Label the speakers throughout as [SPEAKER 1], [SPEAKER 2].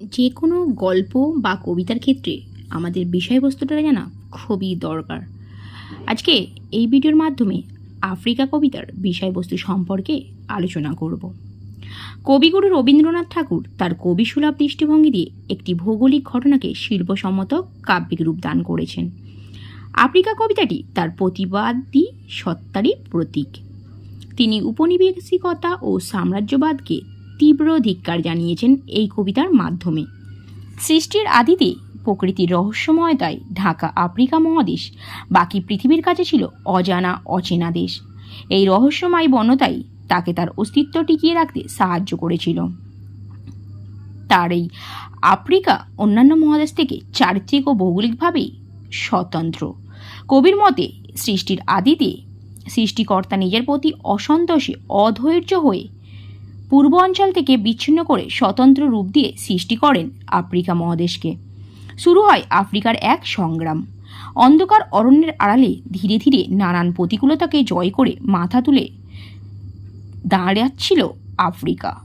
[SPEAKER 1] যে কোনো গল্প বা কবিতার ক্ষেত্রে আমাদের বিষয়বস্তুটা জানা খুবই দরকার। আজকে এই ভিডিওর মাধ্যমে আফ্রিকা কবিতার বিষয়বস্তু সম্পর্কে আলোচনা করব। কবিগুরু রবীন্দ্রনাথ ঠাকুর তার কবি সুলভ দৃষ্টিভঙ্গি দিয়ে একটি ভৌগোলিক ঘটনাকে শিল্পসম্মত কাব্যিক রূপ দান করেছেন। আফ্রিকা কবিতাটি তার প্রতিবাদী সত্তারই প্রতীক। তিনি উপনিবেশিকতা ও সাম্রাজ্যবাদকে তীব্র ধিক্কার জানিয়েছেন এই কবিতার মাধ্যমে। সৃষ্টির আদিতে প্রকৃতির রহস্যময়তায় ঢাকা আফ্রিকা মহাদেশ, বাকি পৃথিবীর কাছে ছিল অজানা, অচেনা দেশ। এই রহস্যময় বনতাই তাকে তার অস্তিত্ব টিকিয়ে রাখতে সাহায্য করেছিল। তার এই আফ্রিকা অন্যান্য মহাদেশ থেকে চারিত্রিক ও ভৌগোলিকভাবেই স্বতন্ত্র। কবির মতে, সৃষ্টির আদিতে সৃষ্টিকর্তা নিজের প্রতি অসন্তোষে অধৈর্য হয়ে পূর্ব অঞ্চল থেকে বিচ্ছিন্ন করে স্বতন্ত্র রূপ দিয়ে সৃষ্টি করেন আফ্রিকা মহাদেশকে। শুরু হয় আফ্রিকার এক সংগ্রাম। অন্ধকার অরণ্যের আড়ালে ধীরে ধীরে নানান প্রতিকূলতাকে জয় করে মাথা তুলে দাঁড়াচ্ছিল আফ্রিকা।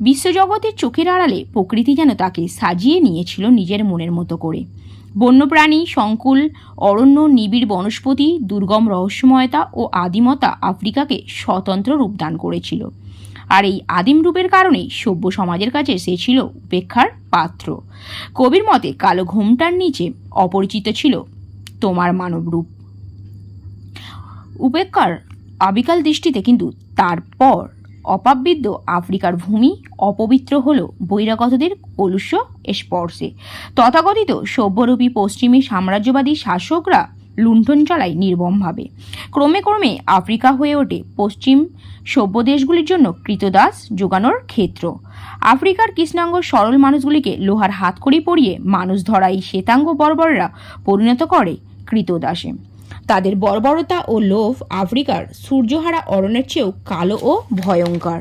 [SPEAKER 1] বিশ্বজগতের চোখের আড়ালে প্রকৃতি যেন তাকে সাজিয়ে নিয়েছিল নিজের মনের মতো করে। বন্যপ্রাণী, সংকুল, অরণ্য, নিবিড় বনস্পতি, দুর্গম রহস্যময়তা ও আদিমতা আফ্রিকাকে স্বতন্ত্র রূপদান করেছিল। আর এই আদিম রূপের কারণেই সভ্য সমাজের কাছে সে ছিল উপেক্ষার পাত্র। কবির মতে কালো ঘোমটার নিচে অপরিচিত ছিল তোমার মানব রূপ। উপেক্ষার আবিকাল দৃষ্টিতে কিন্তু তারপর অপাবৃদ্ধ আফ্রিকার ভূমি অপবিত্র হল বহিরাগতদের কলুষ্য স্পর্শে তথাকথিত সভ্যরূপী পশ্চিমী সাম্রাজ্যবাদী শাসকরা লুণ্ঠন চালায় নির্মমভাবে। ক্রমে ক্রমে আফ্রিকা হয়ে ওঠে পশ্চিম সভ্য দেশগুলির জন্য কৃতদাস যোগানোর ক্ষেত্র। আফ্রিকার কৃষ্ণাঙ্গ সরল মানুষগুলিকে লোহার হাত হাতকড়ি পরিয়ে মানুষ ধরাই শ্বেতাঙ্গ বর্বররা পরিণত করে কৃতদাসে। তাদের বর্বরতা ও লোভ আফ্রিকার সূর্যহারা অরণ্যের চেয়েও কালো ও ভয়ঙ্কর।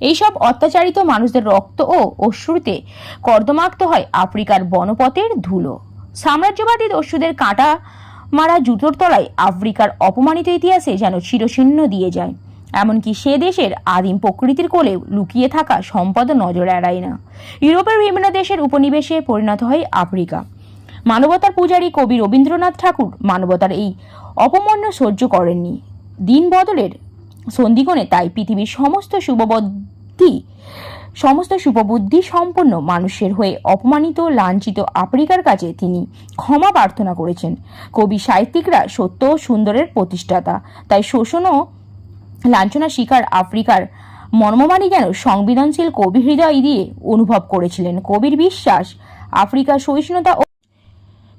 [SPEAKER 1] এইসব অত্যাচারিত মানুষদের রক্ত ও অশ্রুতে কর্দমাক্ত হয় আফ্রিকার বনপথের ধুলো। সাম্রাজ্যবাদী দস্যুদের কাঁটা মারা জুতোর তলায় আফ্রিকার অপমানিত ইতিহাসে যেন চিরচিহ্ন দিয়ে যায়। এমনকি সে দেশের আদিম প্রকৃতির কোলেও লুকিয়ে থাকা সম্পদ নজর এড়ায় না। ইউরোপের বিভিন্ন দেশের উপনিবেশে পরিণত হয় আফ্রিকা। মানবতার পূজারী কবি রবীন্দ্রনাথ ঠাকুর মানবতার এই অপমান্য সহ্য করেননি। দিন বদলের সন্ধিগণে তাই পৃথিবীর সমস্ত শুভবুদ্ধি সমস্ত শুভবুদ্ধি সম্পন্ন মানুষের হয়ে অপমানিত, লাঞ্ছিত আফ্রিকার কাছে তিনি ক্ষমা প্রার্থনা করেছেন। কবি সাহিত্যিকরা সত্য ও সুন্দরের প্রতিষ্ঠাতা। তাই শোষণ ও লাঞ্ছনা শিকার আফ্রিকার মর্মমানি যেন সংবেদনশীল কবি হৃদয় দিয়ে অনুভব করেছিলেন। কবির বিশ্বাস, আফ্রিকার সহিষ্ণুতা ও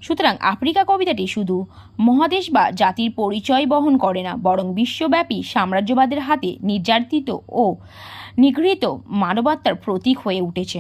[SPEAKER 1] সুতরাং আফ্রিকা কবিতাটি শুধু মহাদেশ বা জাতির পরিচয় বহন করে না, বরং বিশ্বব্যাপী সাম্রাজ্যবাদের হাতে নির্যাতিত ও নিগৃহীত মানবাত্মার প্রতীক হয়ে উঠেছে।